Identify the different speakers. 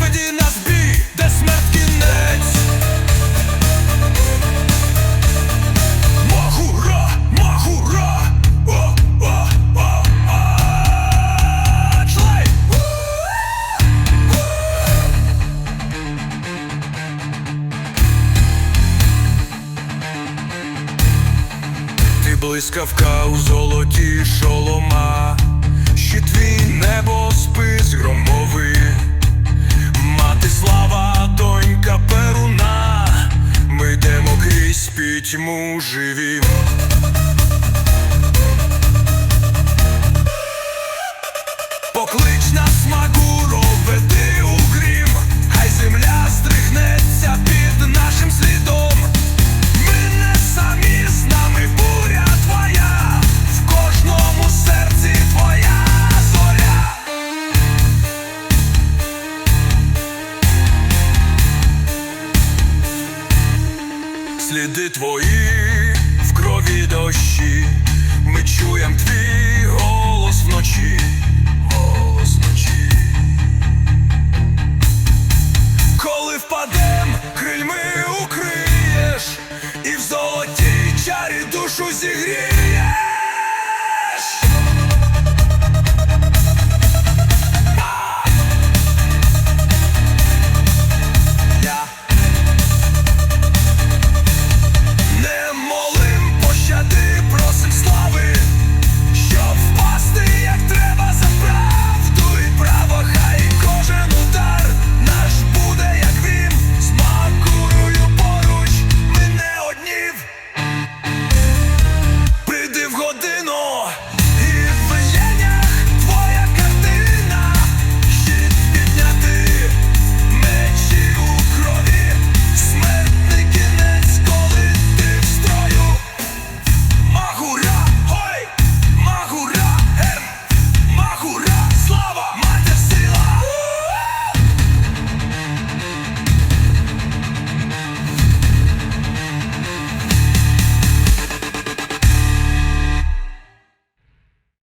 Speaker 1: веді нас бій, де смерть кінець. Махура, о, о, о, о, члей! Ти блискавка у золоті шолома, Щит твій небо спи. Крізь живи? Поклич нас Магуро, веди у грім, хай земля стригнеться Сліди твої в крові дощі, ми чуєм твій.